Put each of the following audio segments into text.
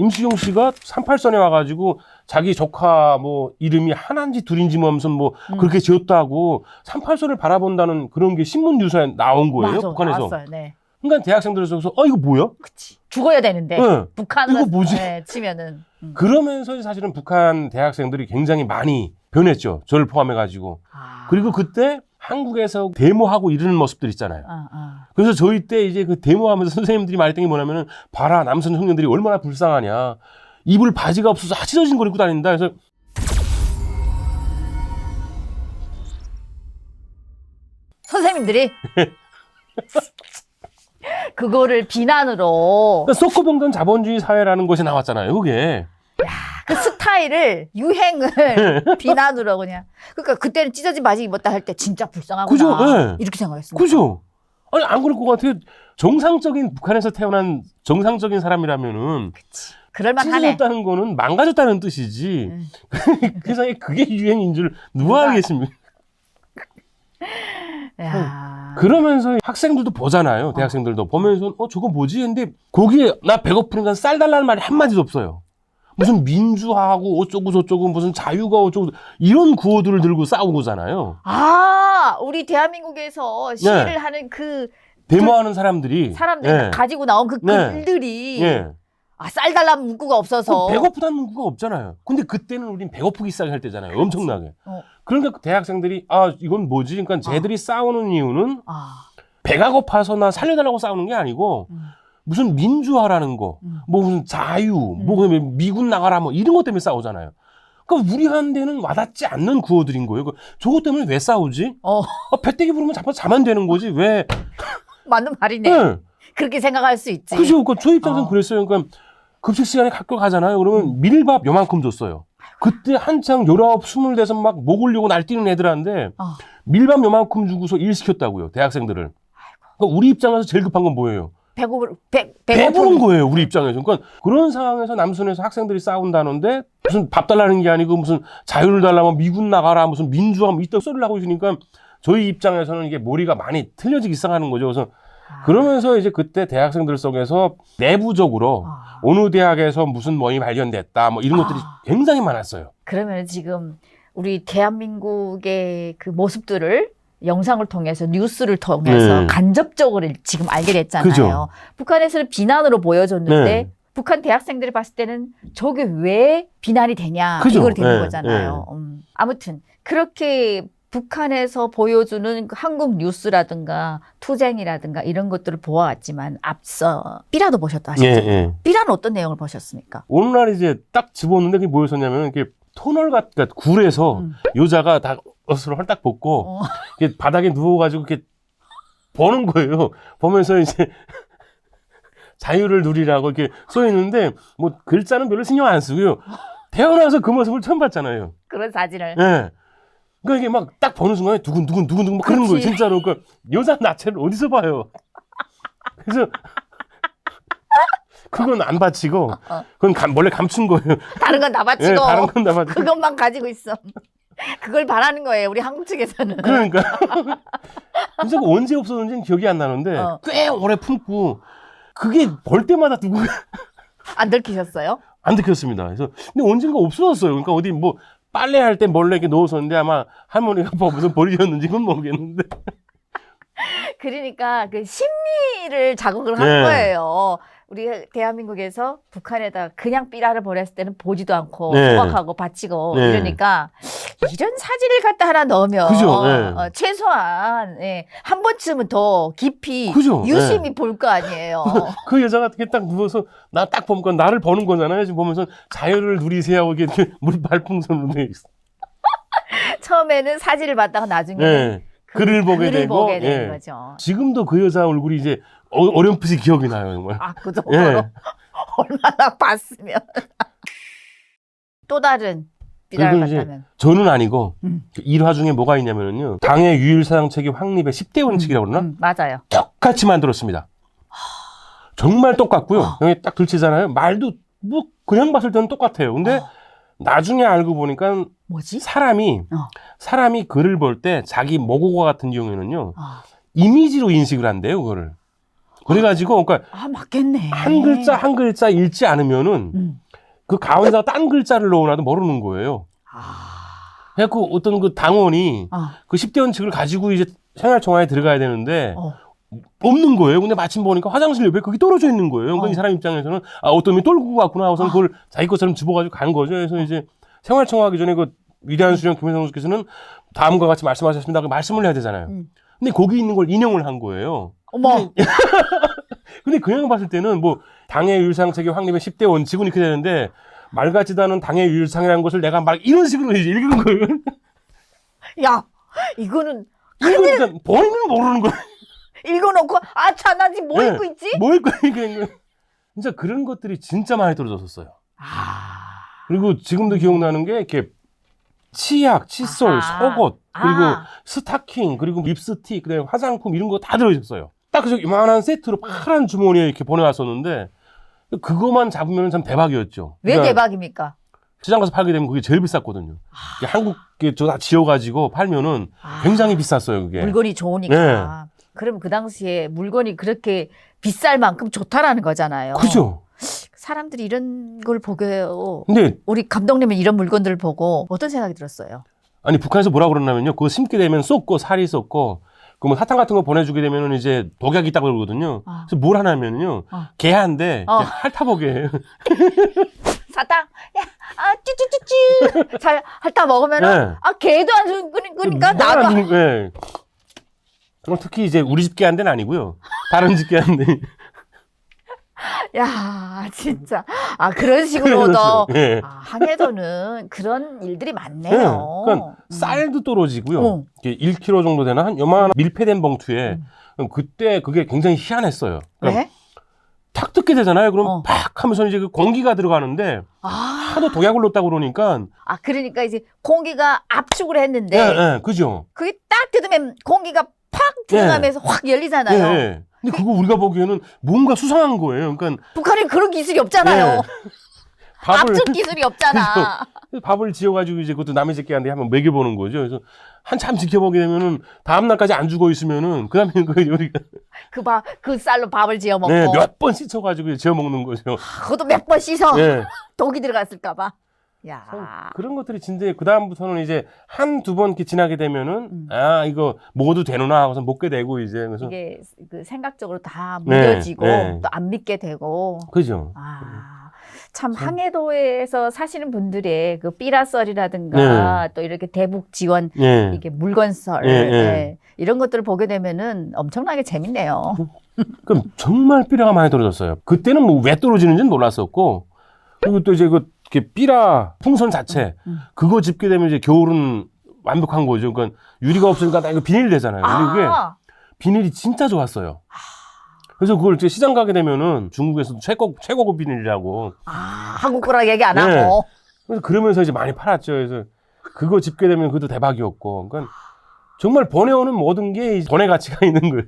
임수용 씨가 38선에 와가지고 자기 조카 뭐 이름이 하나인지 둘인지 뭐 무슨 뭐 음. 그렇게 지었다고 38선을 바라본다는 그런 게 신문 뉴스에 나온 거예요 맞아, 북한에서. 나왔어요. 네. 그러니까 대학생들에서 그래서 어 이거 뭐야? 그치. 죽어야 되는데 네. 북한으로 이거 뭐지? 네, 치면은 음. 그러면서 사실은 북한 대학생들이 굉장히 많이 변했죠. 저를 포함해 가지고. 아. 그리고 그때 한국에서 데모하고 이러는 모습들 있잖아요. 아, 아. 그래서 저희 때 이제 그 데모하면서 선생님들이 말했던 게 뭐냐면은 봐라 남성 청년들이 얼마나 불쌍하냐. 입을 바지가 없어서 찢어진 걸 입고 다닌다. 그래서 선생님들이 그거를 비난으로 쏟고 봉던 자본주의 사회라는 것이 나왔잖아요. 그게. 그 스타일을 유행을 비난으로 그냥 그러니까 그때는 찢어진 바지 입었다 할 때 진짜 불쌍하구나 그죠? 네. 이렇게 생각했습니다. 그죠? 아니 안 그럴 것 같아요. 정상적인 북한에서 태어난 정상적인 사람이라면은 그럴 만하네. 찢어졌다는 거는 망가졌다는 뜻이지. 음. 세상에 그게 유행인 줄 누가 누가 알겠습니까? 야. 그러면서 학생들도 보잖아요. 대학생들도 보면서 어 저거 뭐지? 근데 거기에 나 배고프니까 쌀 달라는 말이 한 마디도 없어요. 무슨 민주화하고 어쩌고 저쩌고 무슨 자유가 어쩌고 이런 구호들을 들고 싸우고잖아요. 아, 우리 대한민국에서 시위를 네. 하는 그 데모하는 사람들이 사람들 예. 가지고 나온 그 네. 글들이 예. 아, 쌀 달라는 문구가 없어서 배고프다는 문구가 없잖아요. 근데 그때는 우린 배고프기 시작할 때잖아요. 엄청나게. 어. 그러니까 그 대학생들이 아 이건 뭐지? 그러니까 쟤들이 싸우는 이유는 아, 배가 고파서 나 살려달라고 싸우는 게 아니고 음. 무슨 민주화라는 거, 음. 뭐 무슨 자유, 뭐 그다음에 미군 나가라 뭐 이런 것 때문에 싸우잖아요. 그러니까 우리한테는 와닿지 않는 구호들인 거예요. 그 저것 때문에 왜 싸우지? 어, 아, 배때기 부르면 잡아서 자면 되는 거지 왜? 맞는 말이네. 네. 그렇게 생각할 수 있지. 그죠? 그러니까 저 입장에서는 어. 그랬어요. 그러니까 급식 시간에 학교 가잖아요. 그러면 밀밥 요만큼 줬어요. 그때 한창 열아홉, 스물 대서 막 목 올리고 날뛰는 애들한테 어. 밀밥 요만큼 주고서 일 시켰다고요. 대학생들을. 그러니까 우리 입장에서 제일 급한 건 뭐예요? 배고플 배 배고픈 거예요, 우리 입장에서. 그러니까 그런 상황에서 남순에서 학생들이 싸운다는데 무슨 밥 달라는 게 아니고 무슨 자유를 달라면 미군 나가라 무슨 민주화 뭐 이딴 소리를 하고 있으니까 저희 입장에서는 이게 머리가 많이 틀려지기 시작하는 거죠. 그래서 그러면서 이제 그때 대학생들 속에서 내부적으로 아. 어느 대학에서 무슨 뭐이 발견됐다 뭐 이런 아. 것들이 굉장히 많았어요. 그러면 지금 우리 대한민국의 그 모습들을 영상을 통해서 뉴스를 통해서 네. 간접적으로 지금 알게 됐잖아요. 그죠. 북한에서는 비난으로 보여줬는데 네. 북한 대학생들이 봤을 때는 저게 왜 비난이 되냐 그죠. 이걸 되는 네, 거잖아요. 음. 아무튼 그렇게 북한에서 보여주는 그 한국 뉴스라든가 투쟁이라든가 이런 것들을 보아왔지만 앞서 삐라도 보셨다 하셨죠. 예. 삐라는 어떤 내용을 보셨습니까? 어느 날 이제 딱 집었는데 그게 뭐였었냐면 이렇게 터널 같, 그러니까 굴에서 음. 여자가 다 옷을 헐딱 벗고 어. 이렇게 바닥에 누워가지고 이렇게 보는 거예요. 보면서 이제 자유를 누리라고 이렇게 써 있는데 뭐 글자는 별로 신경 안 쓰고요. 태어나서 그 모습을 처음 봤잖아요. 그런 사진을 예. 그러니까 이게 막 딱 보는 순간에 두근 두근 두근 두근 막 그러는 거예요. 진짜로. 그 여자 나체를 어디서 봐요? 그래서 그건 안 바치고 그건 감, 원래 감춘 거예요. 다른 건다 예, 바치고 다른 건 다 바치고. 그것만 가지고 있어. 그걸 바라는 거예요. 우리 한국 측에서는. 그러니까. 진짜 그 언제 없었는지는 기억이 안 나는데 어. 꽤 오래 품고 그게 볼 때마다 누구가 안 들키셨어요? 안 들켰습니다. 그래서 근데 언젠가 없어졌어요. 그러니까 어디 뭐 빨래할 때 몰래 이렇게 넣었었는데 아마 할머니가 뭐 무슨 버리셨는지 그건 모르겠는데. 그러니까 그 심리를 자극을 한 네. 거예요. 우리 대한민국에서 북한에다 그냥 삐라를 보냈을 때는 보지도 않고 네. 소박하고 바치고 네. 이러니까 이런 사진을 갖다 하나 넣으면 그죠, 네. 어, 최소한 예, 한 번쯤은 더 깊이 그죠, 유심히 볼 거 아니에요. 그 여자가 이렇게 딱 누워서 나 딱 보니까 나를 보는 거잖아요. 지금 보면서 자유를 누리세요. 하고 이렇게 물 발풍선으로 돼 있어. 처음에는 사진을 봤다가 나중에 네. 글을 보게 글을 되고. 보게 되는 예. 거죠. 지금도 그 여자 얼굴이 이제 어, 어렴풋이 기억이 나요. 정말. 아, 그 정도로 예. 얼마나 봤으면. 또 다른 삐라를 그리고 이제 봤다면. 저는 아니고 음. 그 일화 중에 뭐가 있냐면요. 당의 유일사상책이 확립의 10대 원칙이라고 그러나? 음, 맞아요. 똑같이 만들었습니다. 정말 똑같고요. 어. 여기 딱 들치잖아요. 말도 뭐 그냥 봤을 때는 똑같아요. 근데 어. 나중에 알고 보니까 뭐지? 사람이 어. 사람이 글을 볼 때 자기 모국어 같은 경우에는요. 아, 이미지로 인식을 한대요, 그거를. 그래가지고 그러니까 아 맞겠네. 한 글자 한 글자 읽지 않으면은 음. 그 가운데다가 딴 글자를 넣어놔도 모르는 거예요. 아. 그래갖고 어떤 그 당원이 어. 그 10대 원칙을 가지고 이제 생활청화에 들어가야 되는데 어. 없는 거예요. 근데 마침 보니까 화장실 옆에 그게 떨어져 있는 거예요. 그러니까 어. 이 사람 입장에서는 아 어떤 놈이 떨고 갔구나 하고서 아. 그걸 자기 것처럼 집어가지고 간 거죠. 그래서 이제 생활청화 하기 전에 그 위대한 수령 김혜성 선수께서는 다음과 같이 말씀하셨습니다. 그 말씀을 해야 되잖아요. 음. 근데 거기 있는 걸 인용을 한 거예요. 어머. 근데 그냥 봤을 때는 뭐 당의 율상 체계 확립의 10대 원칙은 이렇게 되는데 말 같지도 않은 당의 율상이라는 것을 내가 막 이런 식으로 이제 읽은 거예요. 야 이거는 그러니까 본인은 모르는 거예요. 읽어놓고 아차 나 지금 뭐 네. 읽고 있지? 뭐 읽고 있는. 진짜 그런 것들이 진짜 많이 떨어졌었어요. 아. 그리고 지금도 기억나는 게 이렇게 치약, 칫솔, 아하. 속옷, 그리고 아. 스타킹, 그리고 립스틱, 그다음에 화장품 이런 거 다 들어있었어요. 딱 그래서 이만한 세트로 파란 주머니에 이렇게 보내왔었는데 그거만 잡으면 참 대박이었죠. 왜 그러니까 대박입니까? 시장 가서 팔게 되면 그게 제일 비쌌거든요. 이게 한국에 저다 지어가지고 팔면은 아. 굉장히 비쌌어요, 그게. 물건이 좋으니까. 그럼 그 당시에 물건이 그렇게 비쌀 만큼 좋다라는 거잖아요. 그죠? 사람들이 이런 걸 보고요. 근데 우리 감독님은 이런 물건들을 보고 어떤 생각이 들었어요? 아니 북한에서 뭐라 그러냐면요. 그거 심게 되면 쏟고 살이 쏟고 그뭐 사탕 같은 거 보내주게 되면은 이제 독약이 있다고 그러거든요. 아. 그래서 뭘 하냐면요. 어. 개한데 어. 핥아보게. 사탕, 야, 아, 쭈쭈쭈쭈. 잘 핥아 먹으면은, 네. 아, 개도 안 주는 거니까 나도. 예. 그럼 특히 이제 우리 집 개한테는 아니고요. 다른 집 개한테. 야, 진짜. 아, 그런 식으로도. 예. 아, 항해도는 그런 일들이 예. 많네요. 그러니까 음. 쌀도 떨어지고요. 어. 이게 1kg 정도 되는 한 요만한 밀폐된 봉투에 음. 그때 그게 굉장히 희한했어요. 왜? 탁 뜯게 되잖아요. 그럼 어. 팍 하면서 이제 그 공기가 들어가는데 아, 하도 독약을 넣었다고 그러니까 아, 그러니까 이제 공기가 압축을 했는데, 예, 예, 그죠. 그게 딱 뜯으면 공기가 팍 들어가면서 확 예, 열리잖아요. 예. 근데 그거 우리가 보기에는 뭔가 수상한 거예요. 그러니까 북한에 그런 기술이 없잖아요. 예. 밥을 압축 기술이 없잖아. 밥을 지어가지고 이제 그것도 남의 새끼한테 한번 먹여보는 거죠. 그래서 한참 지켜보게 되면은 다음 날까지 안 죽어 있으면은 그다음에 그 요리가 그 밥, 그 쌀로 밥을 지어 먹고. 네, 몇 번 씻어가지고 지어 먹는 거죠. 그것도 몇 번 씻어. 예. 독이 들어갔을까 봐. 야. 그런 것들이 진짜 그 다음부터는 이제 한 두 번 이렇게 지나게 되면은 음. 아 이거 먹어도 되누나 하고서 먹게 되고 이제 그래서 이게 그 생각적으로 다 네, 무뎌지고 네. 또 안 믿게 되고. 그죠. 아. 참 참. 항해도에서 사시는 분들의 그 삐라썰이라든가 또 이렇게 대북 지원 예. 이게 물건썰 예, 예. 예, 이런 것들을 보게 되면은 엄청나게 재밌네요. 그럼 정말 삐라가 많이 떨어졌어요. 그때는 뭐 왜 떨어지는지는 몰랐었고 그리고 또 이제 그 이렇게 삐라 풍선 자체 음. 그거 집게 되면 이제 겨울은 완벽한 거죠. 그러니까 유리가 없으니까 다 이거 비닐 되잖아요. 근데 그게 아, 비닐이 진짜 좋았어요. 그래서 그걸 이제 시장 가게 되면은 중국에서도 최고 최고급 비닐이라고. 아, 한국 거라 얘기 안 네. 하고. 그래서 그러면서 이제 많이 팔았죠. 그래서 그거 집게 되면 그것도 대박이었고. 그러니까 정말 번외오는 모든 게 이제 번외 가치가 있는 거예요.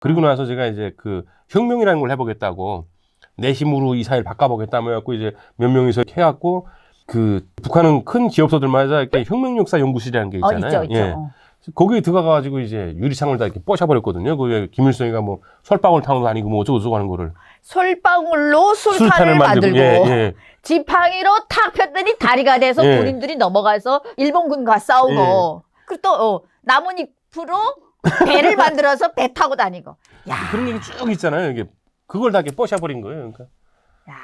그리고 나서 제가 이제 그 혁명이라는 걸 해보겠다고 내 힘으로 이 사회를 바꿔보겠다 뭐 해갖고 이제 몇 명이서 해갖고 그 북한은 큰 기업소들마다 이렇게 혁명역사 연구실이라는 게 어, 있잖아요. 있죠, 있죠. 예. 어. 거기에 들어가가지고 이제 유리창을 다 이렇게 뽀셔버렸거든요. 그게 김일성이가 뭐 설방울 타는 아니고 뭐 어쩌고저쩌고 하는 거를 솔방울로 술탄을 만들고 예, 예. 지팡이로 탁 폈더니 다리가 돼서 예. 군인들이 넘어가서 일본군과 싸우고 그리고 또 어, 나뭇잎으로 배를 만들어서 배 타고 다니고 야, 그런 얘기 쭉 있잖아요. 이게 그걸 다 이렇게 뽀셔버린 거예요. 그러니까. 야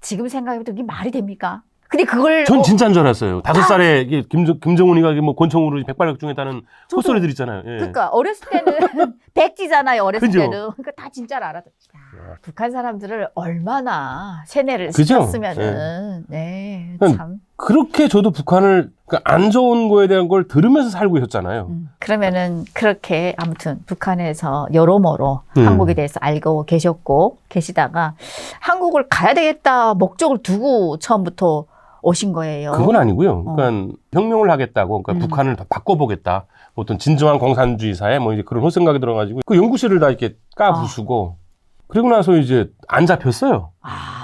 지금 생각해도 이게 말이 됩니까? 근데 그걸 전 어, 진짜인 줄 알았어요. 다섯 살에 이게 김정, 김정은이가 이게 뭐 권총으로 백발백중했다는 저도- 헛소리들 있잖아요. 예. 그러니까 어렸을 때는 백지잖아요. 어렸을 그죠? 때는 그러니까 다 진짜를 알았. 야, 북한 사람들을 얼마나 세뇌를 그죠? 시켰으면은 네, 음. 참. 그렇게 저도 북한을 그러니까 안 좋은 거에 대한 걸 들으면서 살고 있었잖아요. 음, 그러면은 그렇게 아무튼 북한에서 여러모로 음. 한국에 대해서 알고 계셨고 계시다가 한국을 가야 되겠다 목적을 두고 처음부터 오신 거예요. 그건 아니고요. 그러니까 혁명을 하겠다고, 그러니까 어. 음. 북한을 더 바꿔보겠다. 어떤 진정한 공산주의 사회 뭐 이제 그런 헛생각이 들어가지고 그 연구실을 다 이렇게 까부수고 그리고 나서 이제 안 잡혔어요. 아,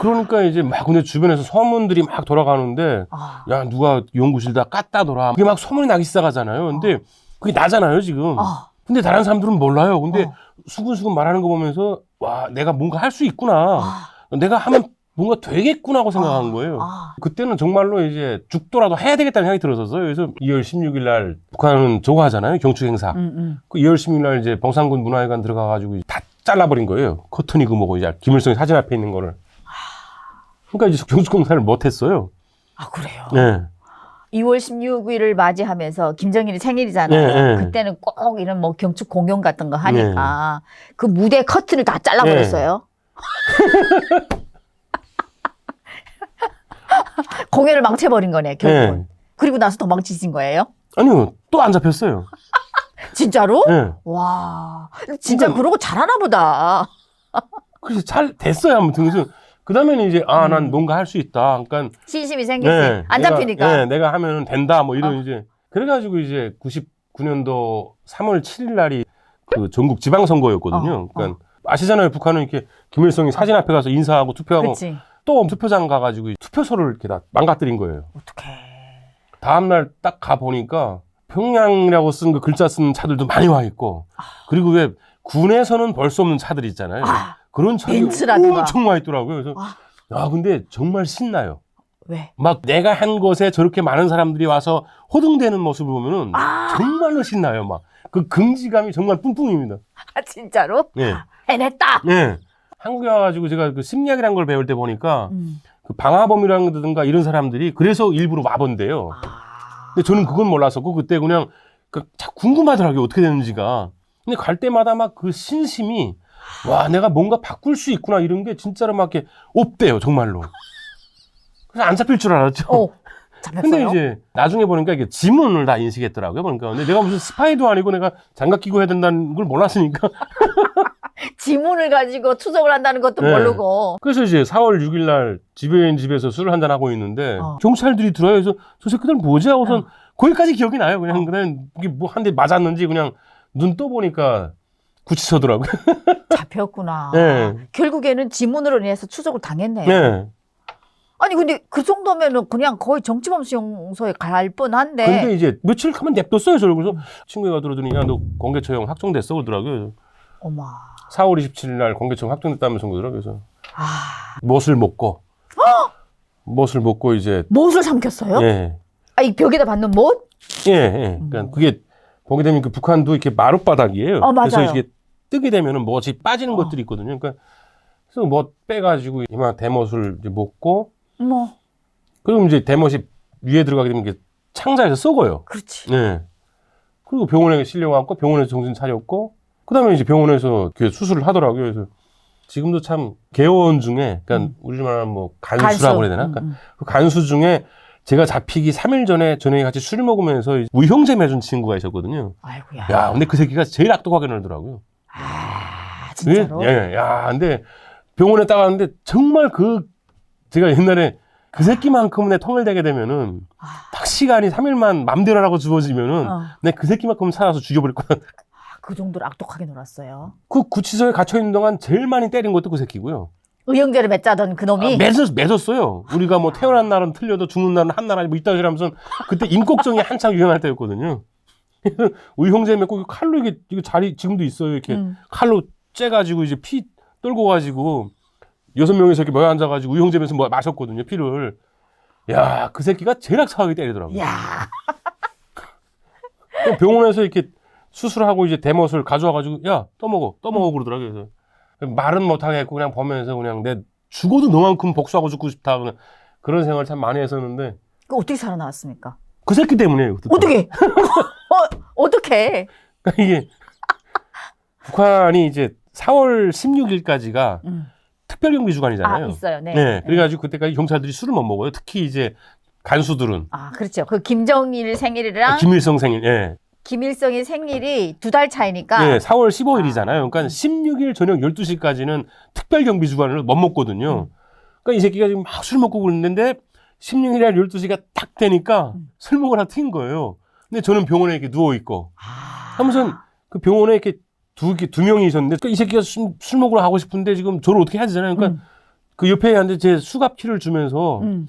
그러니까 이제 막 근데 주변에서 소문들이 막 돌아가는데 아, 야 누가 연구실 다 깠다더라. 그게 막 소문이 나기 시작하잖아요. 근데 그게 나잖아요 지금. 아, 근데 다른 사람들은 몰라요. 근데 어. 수근수근 말하는 거 보면서 와 내가 뭔가 할 수 있구나. 아, 내가 하면 뭔가 되겠구나고 생각한 거예요. 아, 그때는 정말로 이제 죽더라도 해야 되겠다는 생각이 들었었어요. 그래서 2월 16일 날 북한은 저거 하잖아요. 경축 행사. 음, 음. 그 2월 16일 날 이제 병산군 문화회관 들어가 가지고 다 잘라버린 거예요. 커튼이 그 뭐고 이제 김일성이 사진 앞에 있는 거를. 그러니까 이제 경축 행사를 못 했어요. 아 그래요. 네. 2월 16일을 맞이하면서 김정일이 생일이잖아요. 네, 네. 그때는 꼭 이런 뭐 경축 공연 같은 거 하니까 그 무대 커튼을 다 잘라버렸어요. 공연을 망쳐버린 거네 결국은. 네. 그리고 나서 도망치신 거예요? 아니요. 또 안 잡혔어요. 진짜로? 네. 와, 진짜 그러니까- 그러고 잘하나 보다. 그래서 잘 됐어요. 아무튼. 그래서 그 다음에는 이제 아, 난 음. 뭔가 할 수 있다. 그러니까 신심이 생겼지. 네, 안 내가- 잡히니까. 네, 내가 하면 된다. 뭐 이런 어. 이제 그래가지고 이제 99년도 3월 7일 날이 그 전국 지방선거였거든요. 어, 그러니까 아시잖아요. 북한은 이렇게 김일성이 사진 앞에 가서 인사하고 투표하고 그렇지. 또 투표장 가가지고 투표소를 이렇게 다 망가뜨린 거예요. 어떡해. 다음날 딱 가 보니까 평양이라고 쓴 그 글자 쓴 차들도 많이 와 있고 그리고 왜 군에서는 볼수 없는 차들 있잖아요. 아, 그런 차들이 벤츠라든가. 엄청 와 있더라고요. 그래서 아. 아 근데 정말 신나요. 왜? 막 내가 한 것에 저렇게 많은 사람들이 와서 호등되는 모습을 보면은 아, 정말로 신나요. 막 그 긍지감이 정말 뿜뿜입니다. 아, 진짜로? 예. 해냈다. 예. 한국에 와가지고 제가 그 심리학이라는 걸 배울 때 보니까 음. 그 방화범이라든가 이런 사람들이 그래서 일부러 와본대요. 아, 근데 저는 그건 몰랐었고 그때 그냥 그 자- 궁금하더라고요. 어떻게 되는지가. 근데 갈 때마다 막 그 신심이 와 내가 뭔가 바꿀 수 있구나 이런 게 진짜로 막 이렇게 없대요. 정말로. 그래서 안 잡힐 줄 알았죠. 어, 근데 잡혔어요? 이제 나중에 보니까 이게 지문을 다 인식했더라고요. 보니까 근데 내가 무슨 스파이도 아니고 내가 장갑 끼고 해야 된다는 걸 몰랐으니까. 지문을 가지고 추적을 한다는 것도 네. 모르고. 그래서 이제 4월 6일 날 집에 있는 집에서 술을 한잔 하고 있는데 어. 경찰들이 들어요. 그래서 저 새끼들 뭐지 하고선 어. 거기까지 기억이 나요. 그냥 그냥 이게 뭐 한 대 맞았는지 그냥 눈 떠 보니까 구치소더라고요. 잡혔구나. 네. 결국에는 지문으로 인해서 추적을 당했네요. 네. 아니 근데 그 정도면은 그냥 거의 정치범 수용소에 갈 뻔한데. 근데 이제 며칠 가면 냅뒀어요. 저를 그래서 친구가 들어더니 야 너 공개 처형 확정됐어 그러더라고요. 어마. 4월 27일 날 공개 처형 확정됐다면서 그러더라고요. 그래서 아, 못을 먹고 못을 먹고 이제 못을 삼켰어요? 예. 아, 이 벽에다 받는 못? 예, 예. 그러니까 음. 그게 보게 되면 그 북한도 이렇게 마룻바닥이에요. 어, 맞아요. 그래서 이게 뜨게 되면은 멋이 빠지는 어. 것들이 있거든요. 그러니까 그래서 뭐 빼가지고 이만 대못을 이제 먹고 뭐, 그리고 이제 대못이 위에 들어가게 되면 이게 창자에서 썩어요. 그렇지. 네. 그리고 병원에 실려갖고 병원에서 정신 차렸고 그다음에 이제 병원에서 그 수술을 하더라고요. 그래서 지금도 참 개원 중에 그러니까 음. 우리 말하는 뭐 간수라고 해야 되나? 음, 그러니까 음. 그 간수 중에 제가 잡히기 3일 전에 저녁에 같이 술 먹으면서 무형제 맺은 친구가 있었거든요. 아이고야. 야, 근데 그 새끼가 제일 악독하게 놀더라고요. 아, 진짜로? 예, 야, 근데 병원에 딱 왔는데 정말 그 제가 옛날에 그 새끼만큼은 내 통을 대게 되면은 아, 딱 시간이 3일만 맘대로 하라고 주어지면은 어. 내그 새끼만큼 살아서 죽여버릴 거야. 그 정도로 악독하게 놀았어요. 그 구치소에 갇혀 있는 동안 제일 많이 때린 것도 그 새끼고요. 의형제를 맺자던 그 놈이. 아, 맺었, 맺었어요. 우리가 뭐 태어난 날은 틀려도 죽는 날은 한 나라 뭐 이따 저러면서 그때 임꺽정이 한창 유행할 때였거든요. 의형제 맺고 칼로 이게, 이게 자리 지금도 있어요. 이렇게 음. 칼로 째가지고 이제 피 떨고 가지고 여섯 명이서 이렇게 모여 앉아가지고 의형제면서 뭐 마셨거든요. 피를. 야, 그 새끼가 제일 악하게 때리더라고요. 야, 또 병원에서 이렇게 수술하고 이제 대못을 가져와가지고 야 떠먹어 떠먹어 그러더라고요. 그래서 말은 못하게 했고 그냥 보면서 그냥 내 죽어도 너만큼 복수하고 죽고 싶다 그냥 그런 생각을 참 많이 했었는데 그 어떻게 살아나왔습니까? 그 새끼 때문에요. 어떻게? 어, 어떻게? 그러니까 이게 북한이 이제 4월 16일까지가 음. 특별경비 아, 주간이잖아요. 있어요. 네. 네. 그래가지고 그때까지 경찰들이 술을 못 먹어요. 특히 이제 간수들은 아, 그렇죠. 그 김정일 생일이랑 김일성 생일, 예, 김일성의 생일이 두 달 차이니까. 예, 4월 15일이잖아요. 그러니까 16일 저녁 12시까지는 특별 경비 주간을 못 먹거든요. 음. 그러니까 이 새끼가 지금 막 술 먹고 그랬는데 16일 날 12시가 딱 되니까 음. 술 먹으라 튄 거예요. 근데 저는 병원에 이렇게 누워 있고 아. 하면서 그 병원에 이렇게 두, 개- 두 명이 있었는데 그러니까 이 새끼가 술, 술 먹으러 가고 싶은데 지금 저를 어떻게 해야 되잖아요. 그러니까 음. 그 옆에 앉아 제 수갑 키를 주면서 음.